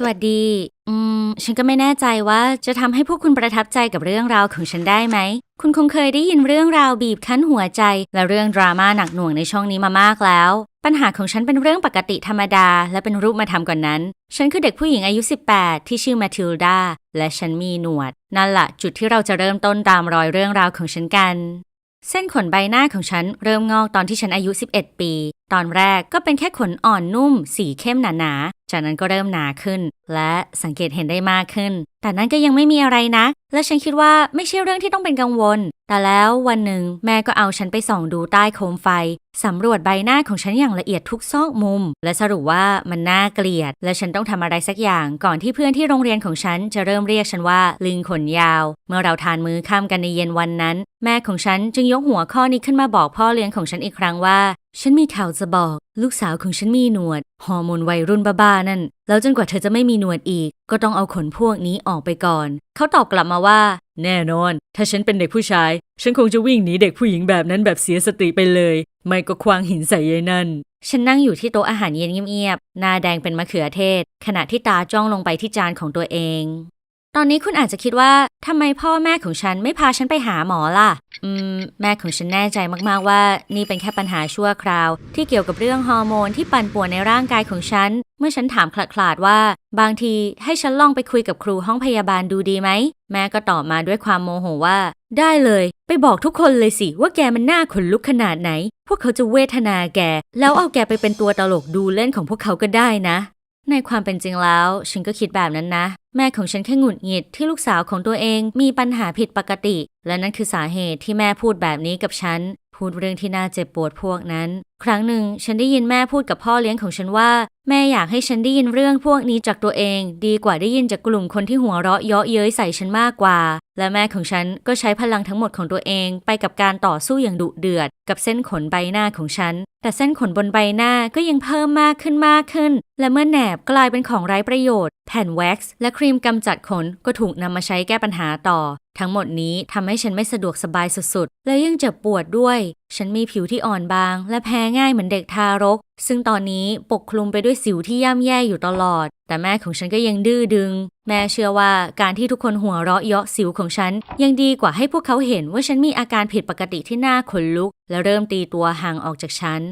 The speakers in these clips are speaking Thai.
สวัสดี อืม ฉันก็ไม่แน่ใจว่าจะทำให้พวกคุณประทับใจกับเรื่องราวของฉันได้ไหม คุณคงเคยได้ยินเรื่องราวบีบคั้นหัวใจ และเรื่องดราม่าหนักหน่วงในช่องนี้มามากแล้ว ปัญหาของฉันเป็นเรื่องปกติธรรมดา และเป็นรูปมาทำก่อนนั้น ฉันคือเด็กผู้หญิงอายุ 18 ที่ชื่อมาทิลดา และฉันมีหนวด นั่นละจุดที่เราจะเริ่มต้นตามรอยเรื่องราวของฉันกัน เส้นขนใบหน้าของฉันเริ่มงอกตอนที่ฉันอายุ 11 ปี ตอนแรกก็เป็นแค่ขนอ่อนนุ่ม สีเข้มหนาๆ จากนั้นก็เริ่มหนาขึ้น และสังเกตเห็นได้มากขึ้น แต่นั้นก็ยังไม่มีอะไรนะ และฉันคิดว่าไม่ใช่เรื่องที่ต้องเป็นกังวล แต่แล้ววันหนึ่งแม่ก็เอาฉันไปส่องดูใต้โคมไฟ สำรวจใบหน้าของฉันอย่างละเอียดทุกซอกมุม และสรุปว่ามันน่าเกลียด และฉันต้องทำอะไรสักอย่าง ก่อนที่เพื่อนที่โรงเรียนของฉันจะเริ่มเรียกฉันว่าลิงขนยาว เมื่อเราทานมื้อค่ำกันในเย็นวันนั้น แม่ของฉันจึงยกหัวข้อนี้ขึ้นมาบอกพ่อเลี้ยงของฉันอีกครั้งว่า ฉันมีข่าวจะบอก ลูกสาวของฉันมีหนวด ฮอร์โมนวัยรุ่นบ้าๆนั่น แล้วจนกว่าเธอจะไม่มีหนวดอีก ก็ต้องเอาขนพวกนี้ออกไปก่อน เขาตอบกลับมาว่า แน่นอน ถ้าฉันเป็นเด็กผู้ชาย ฉันคงจะวิ่งหนีเด็กผู้หญิงแบบนั้นแบบเสียสติไปเลย ไม่ก็ควางหินใส่ยายนั่น ฉันนั่งอยู่ที่โต๊ะอาหารเย็นเงียบๆ หน้าแดงเป็นมะเขือเทศ ขณะที่ตาจ้องลงไปที่จานของตัวเอง ตอนนี้คุณอาจจะคิดว่าทำไมพ่อแม่ของฉันไม่พาฉันไปหาหมอล่ะ อืม แม่ของฉันแน่ใจมากๆว่านี่เป็นแค่ปัญหาชั่วคราว ที่เกี่ยวกับเรื่องฮอร์โมนที่ปั่นป่วนในร่างกายของฉัน เมื่อฉันถามขลาดๆว่า บางทีให้ฉันลองไปคุยกับครูห้องพยาบาลดูดีไหม แม่ก็ตอบมาด้วยความโมโหว่า ได้เลย ไปบอกทุกคนเลยสิว่าแกมันน่าขนลุกขนาดไหน พวกเขาจะเวทนาแก แล้วเอาแกไปเป็นตัวตลกดูเล่นของพวกเขาก็ได้นะ ในความเป็นจริงแล้ว ฉันก็คิดแบบนั้นนะ แม่ของฉันแค่หงุดหงิดที่ลูกสาวของตัวเองมีปัญหาผิดปกติ และนั่นคือสาเหตุที่แม่พูดแบบนี้กับฉัน พูดเรื่องที่น่าเจ็บปวดพวกนั้น ครั้งหนึ่งฉันได้ยินแม่พูดกับพ่อเลี้ยงของฉันว่า แม่อยากให้ฉันได้ยินเรื่องพวกนี้จากตัวเอง ดีกว่าได้ยินจากกลุ่มคนที่หัวเราะเยาะเย้ยใส่ฉันมากกว่า และแม่ของฉันก็ใช้พลังทั้งหมดของตัวเองไปกับการต่อสู้อย่างดุเดือด กับเส้นขนใบหน้าของฉัน แต่เส้นขนบนใบหน้าก็ยังเพิ่มมากขึ้นมากขึ้น และเมื่อแหนบกลายเป็นของไร้ประโยชน์ แผ่นแว็กซ์และครีมกำจัดขนก็ถูกนำมาใช้แก้ปัญหาต่อ ทั้งหมดนี้ทำให้ฉันไม่สะดวกสบายสุดๆ และยังเจ็บปวดด้วย ฉันมีผิวที่อ่อนบาง และแพ้ง่ายเหมือนเด็กทารก ซึ่งตอนนี้ปกคลุมไปด้วยสิวที่ย่ำแย่อยู่ตลอด แต่แม่ของฉันก็ยังดื้อดึง แม่เชื่อว่าการที่ทุกคนหัวเราะเยาะสิวของฉัน ยังดีกว่าให้พวกเขาเห็นว่าฉันมีอาการผิดปกติที่น่าขนลุก และเริ่มตีตัวห่างออกจากฉัน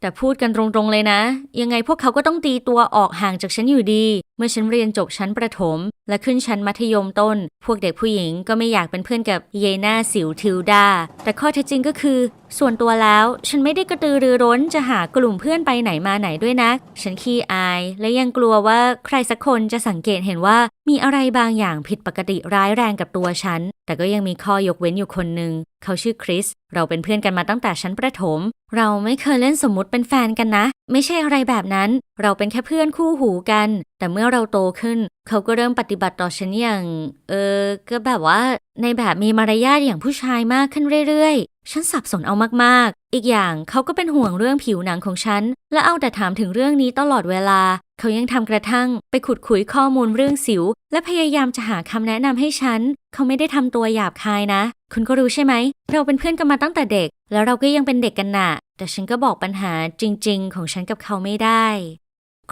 แต่พูดกันตรงๆเลยนะ ยังไงพวกเขาก็ต้องตีตัวออกห่างจากฉันอยู่ดี เมื่อฉันเรียนจบชั้นประถม และขึ้นชั้นมัธยมต้น พวกเด็กผู้หญิงก็ไม่อยากเป็นเพื่อนกับเยน่าสิวทิวดา แต่ข้อเท็จจริงก็คือ ส่วนตัวแล้วฉันไม่ได้กระตือรือร้นจะหากลุ่มเพื่อนไปไหนมาไหนด้วยนะฉันขี้อาย และยังกลัวว่าใครสักคนจะสังเกตเห็นว่ามีอะไรบางอย่างผิดปกติร้ายแรงกับตัวฉัน แต่ก็ยังมีข้อยกเว้นอยู่คนหนึ่งเขาชื่อคริส เราเป็นเพื่อนกันมาตั้งแต่ชั้นประถม เราไม่เคยเล่นสมมติเป็นแฟนกันนะ ไม่ใช่อะไรแบบนั้น เราเป็นแค่เพื่อนคู่หูกัน แต่เมื่อเราโตขึ้น เขาก็เริ่มปฏิบัติต่อฉันอย่าง เออ ก็แบบว่า ในแบบมีมารยาทอย่างผู้ชายมากขึ้นเรื่อยๆ ฉันสับสนเอามากๆ อีกอย่างเขาก็เป็นห่วงเรื่องผิวหนังของฉัน และเอาแต่ถามถึงเรื่องนี้ตลอดเวลา เขายังทำกระทั่งไปขุดคุยข้อมูลเรื่องสิว และพยายามจะหาคำแนะนำให้ฉัน เขาไม่ได้ทำตัวหยาบคายนะ คุณก็รู้ใช่ไหม เราเป็นเพื่อนกันมาตั้งแต่เด็ก แล้วเราก็ยังเป็นเด็กกันน่ะ แต่ฉันก็บอกปัญหาจริง ๆ ของฉันกับเขาไม่ได้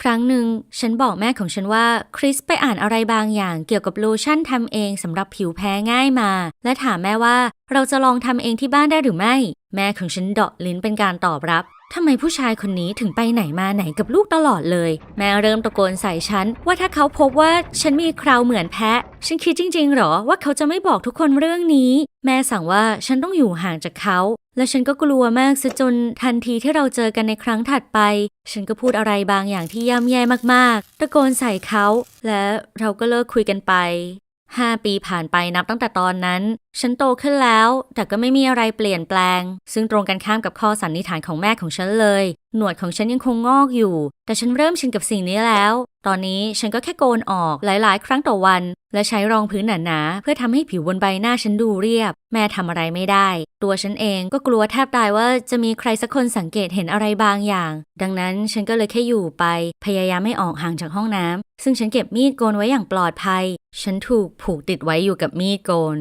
ครั้งหนึ่งฉันบอกแม่ของฉันว่าคริสไปอ่านอะไรบางอย่างเกี่ยวกับโลชั่นทำเองสำหรับผิวแพ้ง่ายมา และถามแม่ว่า เราจะลองทำเองที่บ้านได้หรือไม่ แม่ของฉันเดาะลิ้นเป็นการตอบรับ ทำไมผู้ชายคนนี้ถึงไปไหนมาไหนกับลูกตลอดเลย แม่เริ่มตะโกนใส่ฉัน ว่าถ้าเขาพบว่าฉันมีคราวเหมือนแพะ ฉันคิดจริง ๆ หรอว่าเขาจะไม่บอกทุกคนเรื่องนี้ แม่สั่งว่าฉันต้องอยู่ห่างจากเขา และฉันก็กลัวมากซะจนทันทีที่เราเจอกันในครั้งถัดไป ฉันก็พูดอะไรบางอย่างที่ย่ำแย่มากๆ ตะโกนใส่เขา และเราก็เลิกคุยกันไป ห้าปีผ่านไปนับตั้งแต่ตอนนั้น ฉันโตขึ้นแล้ว แต่ก็ไม่มีอะไรเปลี่ยนแปลง ซึ่งตรงกันข้ามกับข้อสันนิษฐานของแม่ของฉันเลย หนวดของฉันยังคงงอกอยู่ แต่ฉันเริ่มชินกับสิ่งนี้แล้ว ตอนนี้ฉันก็แค่โกนออกหลายๆ ครั้งต่อวัน และใช้รองพื้นหนาๆเพื่อทำให้ผิวบนใบหน้าฉันดูเรียบ แม่ทำอะไรไม่ได้ ตัวฉันเองก็กลัวแทบตายว่าจะมีใครสักคนสังเกตเห็นอะไรบางอย่าง ดังนั้นฉันก็เลยแค่อยู่ไป พยายามไม่ออกห่างจากห้องน้ำซึ่งฉันเก็บมีดโกนไว้อย่างปลอดภัย ฉันถูกผูกติดไว้อยู่กับมีดโกน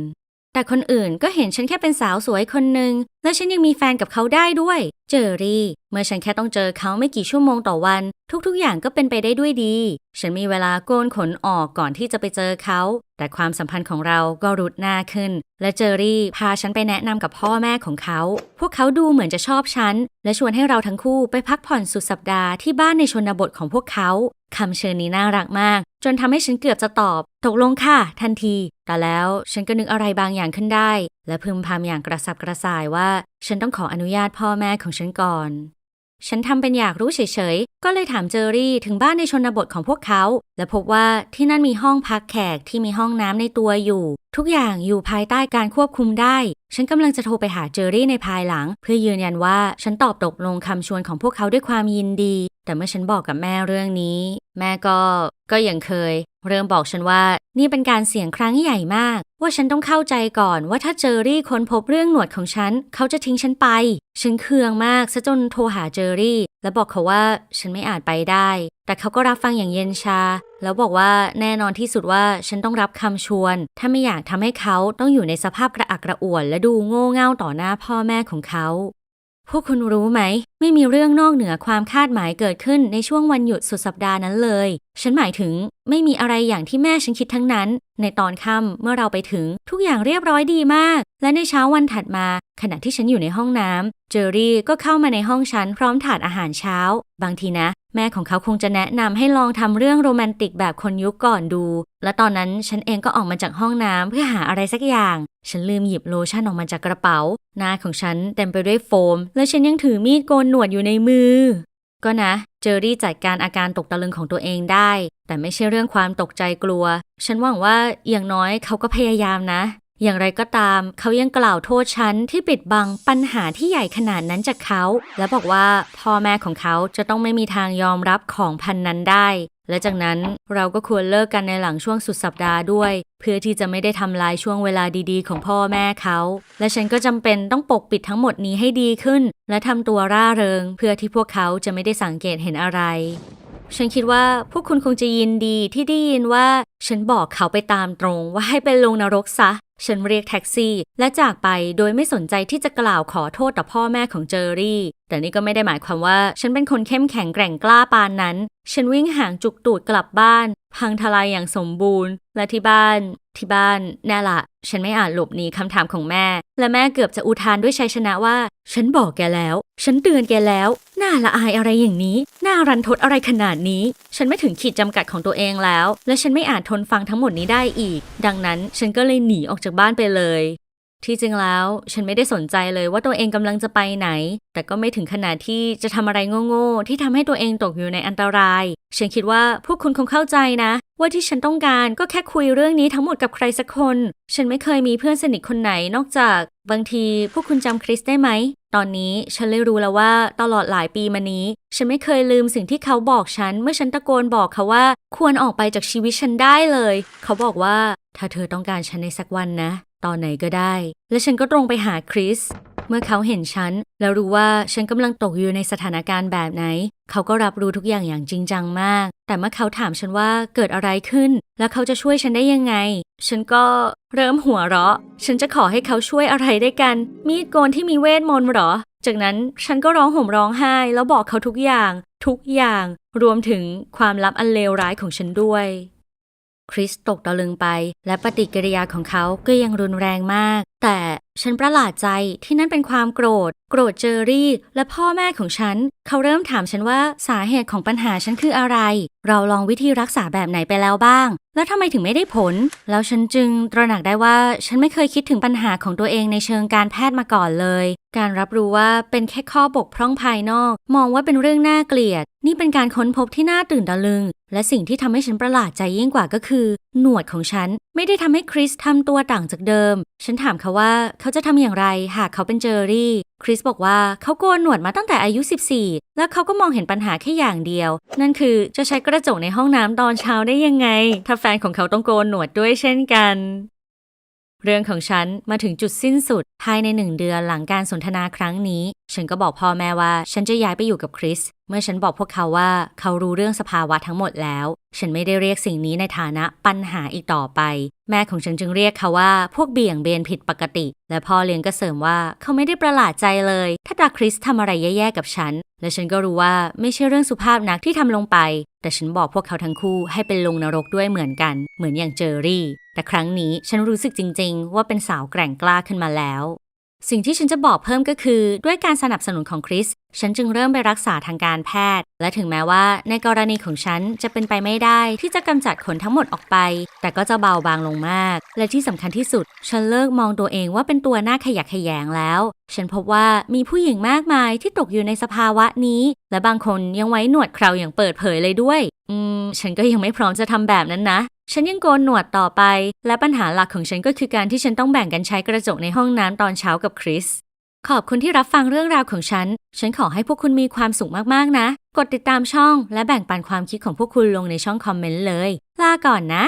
แต่คนอื่นก็เห็นฉันแค่เป็นสาวสวยคนหนึ่งและฉันยังมีแฟนกับเขาได้ด้วย เจอรี่ เมื่อฉันแค่ต้องเจอเขาไม่กี่ชั่วโมงต่อวัน ทุกๆ อย่างก็เป็นไปได้ด้วยดี ฉันมีเวลาโกนขนออกก่อนที่จะไปเจอเขา แต่ความสัมพันธ์ของเราก็รุดหน้าขึ้น และเจอรี่พาฉันไปแนะนำกับพ่อแม่ของเขา พวกเขาดูเหมือนจะชอบฉัน และชวนให้เราทั้งคู่ไปพักผ่อนสุดสัปดาห์ที่บ้านในชนบทของพวกเขาคำเชิญนี้น่ารักมาก จนทำให้ฉันเกือบจะตอบ ตกลงค่ะ ทันที แต่แล้วฉันก็นึกอะไรบางอย่างขึ้นได้ และพึมพำอย่างกระสับกระส่ายว่า ฉันต้องขออนุญาตพ่อแม่ของฉันก่อน ฉันทำเป็นอยากรู้เฉยๆ ก็เลยถามเจอรี่ถึงบ้านในชนบทของพวกเขา และพบว่าที่นั่นมีห้องพักแขกที่มีห้องน้ำในตัวอยู่ ทุกอย่างอยู่ภายใต้การควบคุมได้ ฉันกำลังจะโทรไปหาเจอรี่ในภายหลัง เพื่อยืนยันว่าฉันตอบตกลงคำชวนของพวกเขาด้วยความยินดี แต่เมื่อฉันบอกกับแม่เรื่องนี้ แม่ก็ก็อย่างเคย เริ่มบอกฉันว่านี่เป็นการเสี่ยงครั้งใหญ่มาก ว่าฉันต้องเข้าใจก่อนว่าถ้าเจอรี่ค้นพบเรื่องหนวดของฉัน เขาจะทิ้งฉันไป ฉันเคืองมากซะจนโทรหาเจอรี่ และบอกเขาว่าฉันไม่อาจไปได้ แต่เขาก็รับฟังอย่างเย็นชา แล้วบอกว่าแน่นอนที่สุดว่าฉันต้องรับคำชวน ถ้าไม่อยากทำให้เขาต้องอยู่ในสภาพกระอักกระอ่วน และดูโง่เง่าต่อหน้าพ่อแม่ของเขา พวกคุณรู้ไหม ไม่มีเรื่องนอกเหนือความคาดหมายเกิดขึ้นในช่วงวันหยุดสุดสัปดาห์นั้นเลย ฉันหมายถึงไม่มีอะไรอย่างที่แม่ฉันคิดทั้งนั้น ในตอนค่ำเมื่อเราไปถึงทุกอย่างเรียบร้อยดีมาก และในเช้าวันถัดมา ขณะที่ฉันอยู่ในห้องน้ำเจอรี่ก็เข้ามาในห้องฉันพร้อมถาดอาหารเช้า บางทีนะ แม่ของเขาคงจะแนะนำให้ลองทำเรื่องโรแมนติกแบบคนยุคก่อนดู และตอนนั้นฉันเองก็ออกมาจากห้องน้ำเพื่อหาอะไรสักอย่าง ฉันลืมหยิบโลชั่นออกมาจากกระเป๋า หน้าของฉันเต็มไปด้วยโฟม และฉันยังถือมีดโกนหนวดอยู่ในมือ ก็นะ เจอรี่จัดการอาการตกตะลึงของตัวเองได้ แต่ไม่ใช่เรื่องความตกใจกลัว ฉันหวังว่าอย่างน้อยเขาก็พยายามนะ อย่างไรก็ตาม เขายังกล่าวโทษฉันที่ปิดบังปัญหาที่ใหญ่ขนาดนั้นจากเขา และบอกว่าพ่อแม่ของเขาจะต้องไม่มีทางยอมรับของพันนั้นได้ และจากนั้นเราก็ควรเลิกกันในหลังช่วงสุดสัปดาห์ด้วย เพื่อที่จะไม่ได้ทำลายช่วงเวลาดีๆ ของพ่อแม่เขา และฉันก็จำเป็นต้องปกปิดทั้งหมดนี้ให้ดีขึ้น และทำตัวร่าเริง เพื่อที่พวกเขาจะไม่ได้สังเกตเห็นอะไรฉันคิดว่าพวกคุณคงจะยินดีที่ได้ยินว่า ฉันบอกเขาไปตามตรงว่าให้ไปลงนรกซะ ฉันเรียกแท็กซี่ และจากไปโดยไม่สนใจที่จะกล่าวขอโทษต่อพ่อแม่ของเจอรี่ แต่นี่ก็ไม่ได้หมายความว่า ฉันเป็นคนเข้มแข็งแกร่งกล้าปานนั้น ฉันวิ่งห่างจุกตูดกลับบ้าน พังทลายอย่างสมบูรณ์ และที่บ้าน ที่บ้านแน่ละฉันไม่อาจหลบหนีคำถามของแม่ และแม่เกือบจะอุทานด้วยชัยชนะว่า ฉันบอกแกแล้ว ฉันเตือนแกแล้ว น่าละอายอะไรอย่างนี้ น่ารันทดอะไรขนาดนี้ ฉันไม่ถึงขีดจำกัดของตัวเองแล้ว และฉันไม่อาจทนฟังทั้งหมดนี้ได้อีก ดังนั้นฉันก็เลยหนีออกจากบ้านไปเลย ที่จริงแล้วฉันไม่ได้สนใจเลยว่าตัวเองกำลังจะไปไหน แต่ก็ไม่ถึงขนาดที่จะทำอะไรโง่ๆที่ทำให้ตัวเองตกอยู่ในอันตราย ฉันคิดว่าพวกคุณคงเข้าใจนะ ว่าที่ฉันต้องการก็แค่คุยเรื่องนี้ทั้งหมดกับใครสักคน ฉันไม่เคยมีเพื่อนสนิทคนไหนนอกจาก บางทีพวกคุณจำคริสได้ไหม ตอนนี้ฉันเลยรู้แล้วว่าตลอดหลายปีมานี้ ฉันไม่เคยลืมสิ่งที่เขาบอกฉัน เมื่อฉันตะโกนบอกเขาว่า ควรออกไปจากชีวิตฉันได้เลย เขาบอกว่าถ้าเธอต้องการฉันในสักวันนะ ตอนไหนก็ได้ และฉันก็ตรงไปหาคริส เมื่อเขาเห็นฉัน แล้วรู้ว่าฉันกำลังตกอยู่ในสถานการณ์แบบไหน เขาก็รับรู้ทุกอย่างอย่างจริงจังมาก แต่เมื่อเขาถามฉันว่าเกิดอะไรขึ้น แล้วเขาจะช่วยฉันได้ยังไง ฉันก็เริ่มหัวเราะ ฉันจะขอให้เขาช่วยอะไรได้กัน มีดโกนที่มีเวทมนต์หรอ จากนั้นฉันก็ร้องห่มร้องไห้ แล้วบอกเขาทุกอย่าง ทุกอย่าง รวมถึงความลับอันเลวร้ายของฉันด้วย คริสตกตะลึงไป และปฏิกิริยาของเขาก็ยังรุนแรงมาก แต่ ฉันประหลาดใจที่นั่นเป็นความโกรธ โกรธเจอรี่ และพ่อแม่ของฉัน เขาเริ่มถามฉันว่าสาเหตุของปัญหาฉันคืออะไร เราลองวิธีรักษาแบบไหนไปแล้วบ้าง แล้วทำไมถึงไม่ได้ผล แล้วฉันจึงตระหนักได้ว่าฉันไม่เคยคิดถึงปัญหาของตัวเองในเชิงการแพทย์มาก่อนเลย การรับรู้ว่าเป็นแค่ข้อบกพร่องภายนอก มองว่าเป็นเรื่องน่าเกลียด นี่เป็นการค้นพบที่น่าตื่นตะลึง และสิ่งที่ทำให้ฉันประหลาดใจยิ่งกว่าก็คือ หนวดของฉันไม่ได้ทำให้คริสทำตัวต่างจากเดิม ฉันถามเขาว่าเขาจะทำอย่างไรหากเขาเป็นเจอรี่ คริสบอกว่าเขาโกนหนวดมาตั้งแต่อายุ 14 แล้วเขาก็มองเห็นปัญหาแค่อย่างเดียว นั่นคือจะใช้กระจกในห้องน้ำตอนเช้าได้ยังไง ถ้าแฟนของเขาต้องโกนหนวดด้วยเช่นกันเรื่องของฉันมาถึงจุดสิ้นสุดภายในหนึ่งเดือนหลังการสนทนาครั้งนี้ ฉันก็บอกพ่อแม่ว่าฉันจะย้ายไปอยู่กับคริสเมื่อฉันบอกพวกเขาว่าเขารู้เรื่องสภาวะทั้งหมดแล้ว ฉันไม่ได้เรียกสิ่งนี้ในฐานะปัญหาอีกต่อไป แม่ของฉันจึงเรียกเขาว่าพวกเบี่ยงเบนผิดปกติ และพ่อเลี้ยงก็เสริมว่าเขาไม่ได้ประหลาดใจเลย ถ้าดาคริสทำอะไรแย่ๆกับฉัน และฉันก็รู้ว่าไม่ใช่เรื่องสุภาพนักที่ทำลงไป แต่ฉันบอกพวกเขาทั้งคู่ให้เป็นลงนรกด้วยเหมือนกัน เหมือนอย่างเจอรี่ แต่ครั้งนี้ฉันรู้สึกจริง ๆ ว่าเป็นสาวแกร่งกล้าขึ้นมาแล้ว สิ่งที่ฉันจะบอกเพิ่มก็คือ ด้วยการสนับสนุนของคริส ฉันจึงเริ่มไปรักษาทางการแพทย์ และถึงแม้ว่าในกรณีของฉันจะเป็นไปไม่ได้ที่จะกำจัดขนทั้งหมดออกไป แต่ก็จะเบาบางลงมาก และที่สำคัญที่สุด ฉันเลิกมองตัวเองว่าเป็นตัวหน้าขยักขยงแล้ว ฉันพบว่ามีผู้หญิงมากมายที่ตกอยู่ในสภาวะนี้ และบางคนยังไว้หนวดเคราอย่างเปิดเผยเลยด้วย อืม ฉันก็ยังไม่พร้อมจะทำแบบนั้นนะ ฉันยังโกนหนวดต่อไป และปัญหาหลักของฉันก็คือการที่ฉันต้องแบ่งกันใช้กระจกในห้องน้ำตอนเช้ากับคริส ขอบคุณที่รับฟังเรื่องราวของฉัน ฉันขอให้พวกคุณมีความสุขมากๆนะ กดติดตามช่อง และแบ่งปันความคิดของพวกคุณลงในช่องคอมเมนต์เลย ลาก่อนนะ